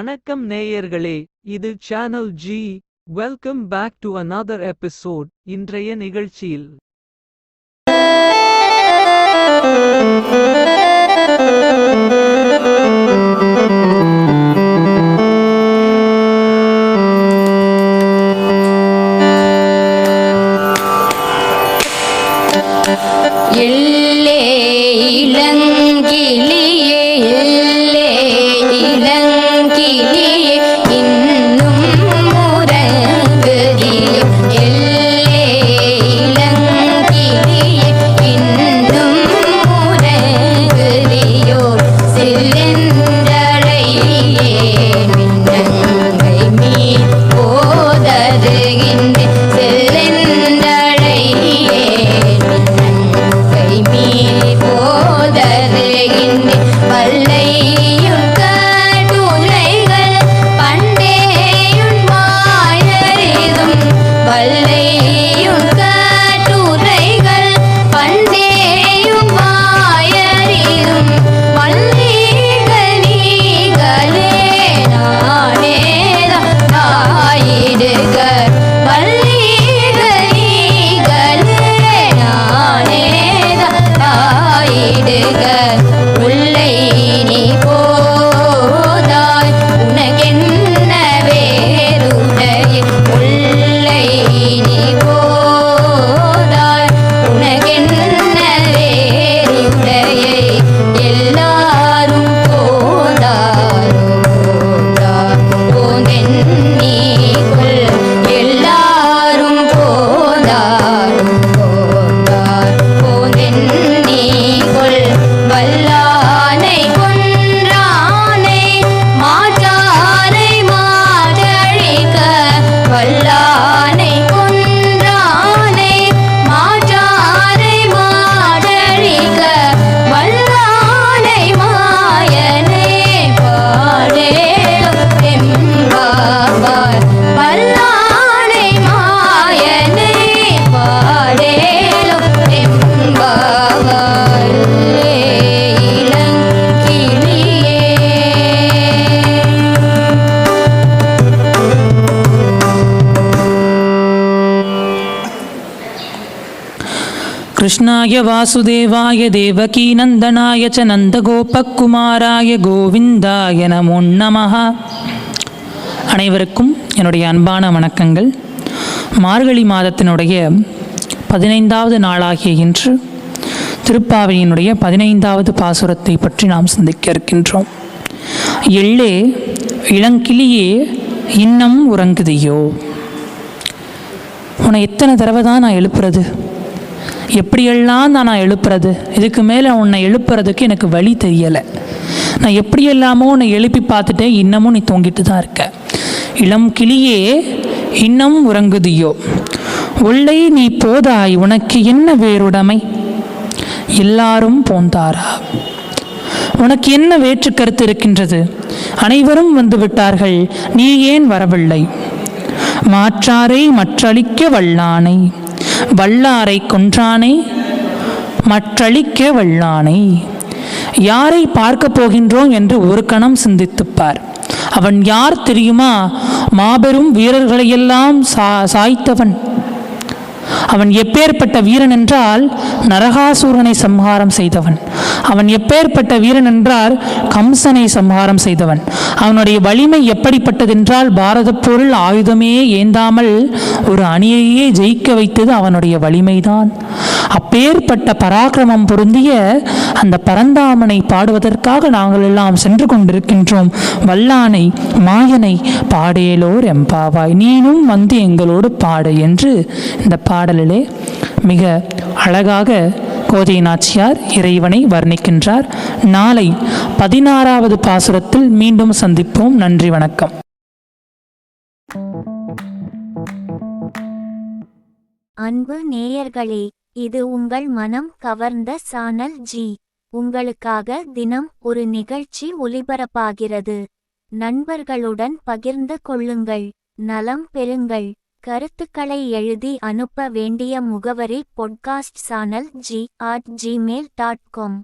வணக்கம் நேயர்களே இது channel G welcome back to another episode இன்றைய நிகழ்ச்சியில். எல்லே कृष्णाय वासुदेवाय देवकीनन्दनाय च நந்தகோபக்குமாராய கோவிந்தாய நமோ நமः அனைவருக்கும் என்னுடைய அன்பான வணக்கங்கள் மார்கழி மாதத்தினுடைய பதினைந்தாவது நாளாகிய இன்று திருப்பாவையினுடைய பதினைந்தாவது பாசுரத்தை பற்றி நாம் சிந்திக்க இருக்கின்றோம் எள்ளே இளங்கிளியே இன்னம் உறங்குதியோ உன்னை எத்தனை தடவை தான் நான் எழுப்புறது எப்படியெல்லாம் தான் நான் எழுப்புறது? இதுக்கு மேலே உன்னை எழுப்புறதுக்கு எனக்கு வழி தெரியலை. நான் எப்படியெல்லாமோ உன்னை எழுப்பி பார்த்துட்டேன் இன்னமும் நீ தூங்கிட்டு தான் இருக்க. இளம் கிளியே இன்னும் உறங்குதியோ? உள்ளே நீ போதாய் உனக்கு என்ன வேறுடைமை? எல்லாரும் போந்தாரா? உனக்கு என்ன வேற்று கருத்து இருக்கின்றது? அனைவரும் வந்து விட்டார்கள் நீ ஏன் வரவில்லை? மாற்றாரை மற்றளிக்க வல்லானை. வல்லாரை கொன்றானை மற்றளிக்க வல்லானை. யாரை பார்க்க போகின்றோம் என்று ஒரு கணம் சிந்தித்துப்பார். அவன் யார் தெரியுமா? மாபெரும் வீரர்களையெல்லாம் சா சாய்த்தவன். அவன் எப்பேற்பட்ட வீரன் என்றால் நரகாசூரனை சம்ஹாரம் செய்தவன். அவன் எப்பேற்பட்ட வீரன் என்றால் கம்சனை சம்ஹாரம் செய்தவன். அவனுடைய வலிமை எப்படிப்பட்டதென்றால் பாரத போரில் ஆயுதமே ஏந்தாமல் ஒரு அணியையே ஜெயிக்க வைத்தது அவனுடைய வலிமைதான். அப்பேற்பட்ட பராக்கிரமம் பொருந்திய அந்த பரந்தாமனை பாடுவதற்காக நாங்கள் எல்லாம் சென்று கொண்டிருக்கின்றோம். வல்லானை மாயனை பாடேலோர் எம்பாவாய் நீனும் வந்து எங்களோடு பாடு என்று இந்த பாடலிலே மிக அழகாக கோதை நாச்சியார் இறைவனை வர்ணிக்கின்றார். நாளை பதினாறாவது பாசுரத்தில் மீண்டும் சந்திப்போம். நன்றி வணக்கம். அன்பு நேயர்களே இது உங்கள் மனம் கவர்ந்த சானல் ஜி. உங்களுக்காக தினம் ஒரு நிகழ்ச்சி ஒலிபரப்பாகிறது நண்பர்களுடன் பகிர்ந்து கொள்ளுங்கள். நலம் பெறுங்கள். கருத்துக்களை எழுதி அனுப்ப வேண்டிய முகவரி podcast channel G at Gmail dot com